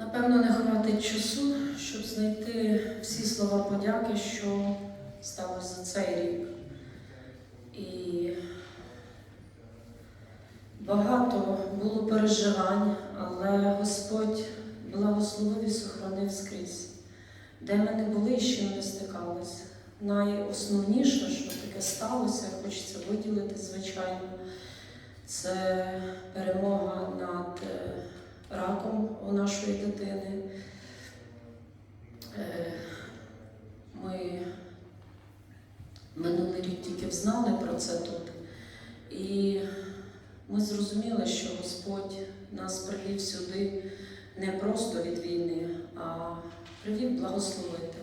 Напевно, не хватить часу, щоб знайти всі слова подяки, що сталося за цей рік. І багато було переживань, але Господь благословив і сохранив скрізь. Де ми не були і чим не стикалися. Найосновніше, що таке сталося, хочеться виділити, звичайно, це перемога над е, раком у нашої дитини. Е, Ми минулий рік тільки взнали про це тут. І ми зрозуміли, що Господь нас привів сюди не просто від війни, а привів благословити.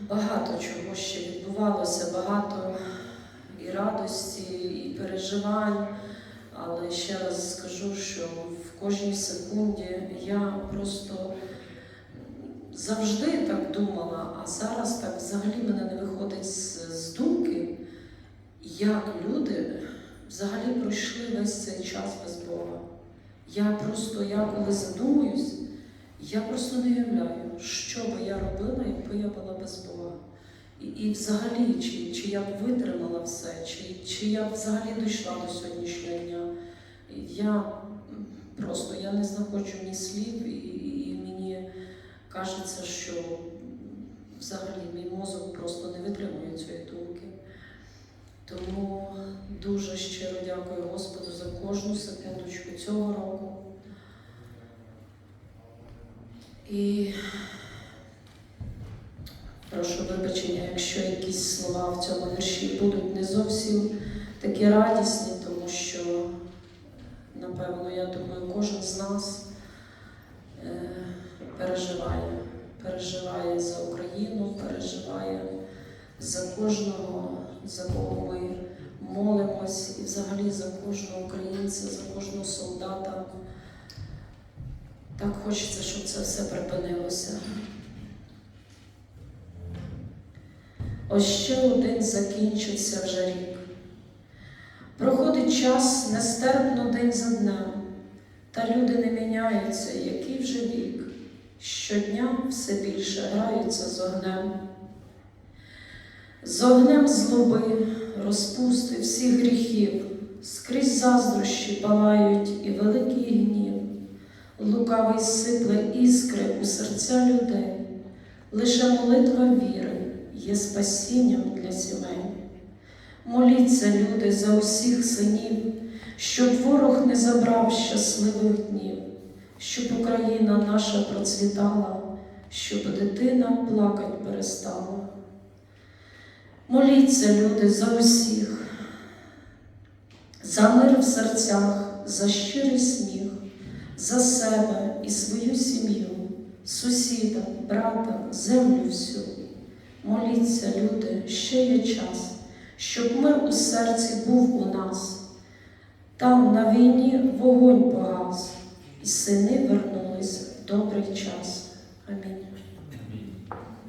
Багато чого ще відбувалося, багато і радості, і переживань. Але ще раз скажу, що в кожній секунді я просто завжди так думала, а зараз так взагалі мене не виходить з, з думки, як люди взагалі пройшли весь цей час без Бога. Я просто, я коли задумуюсь, я просто не уявляю, що би я робила, якби я була без Бога. І, взагалі, чи, чи я б витримала все, чи, чи я б взагалі дійшла до сьогоднішнього дня. Я просто я не знаходжу ні слів, і, і мені кажеться, що взагалі мій мозок просто не витримує цієї думки. Тому дуже щиро дякую Господу за кожну секундочку цього року. І прошу вибачення, якщо якісь слова в цьому вірші будуть не зовсім такі радісні, тому що, напевно, я думаю, кожен з нас е, переживає, переживає за Україну, переживає за кожного, за кого ми молимось, і взагалі за кожного українця, за кожного солдата. Так хочеться, щоб це все припинилося. Ось ще один закінчився вже рік. Проходить час нестерпно день за днем, та люди не міняються, який вже вік. Щодня все більше граються з огнем. З огнем злоби, розпусти всіх гріхів, скрізь заздрощі палають і великий гнів. Лукавий сипле іскри у серця людей, лише молитва віри є спасінням для сімей. Моліться, люди, за усіх синів, щоб ворог не забрав щасливих днів, щоб Україна наша процвітала, щоб дитина плакать перестала. Моліться, люди, за усіх, за мир в серцях, за щирий сміх, за себе і свою сім'ю, сусіда, брата, землю всю. Моліться, люди, ще є час, щоб мир у серці був у нас. Там на війні вогонь погас, і сини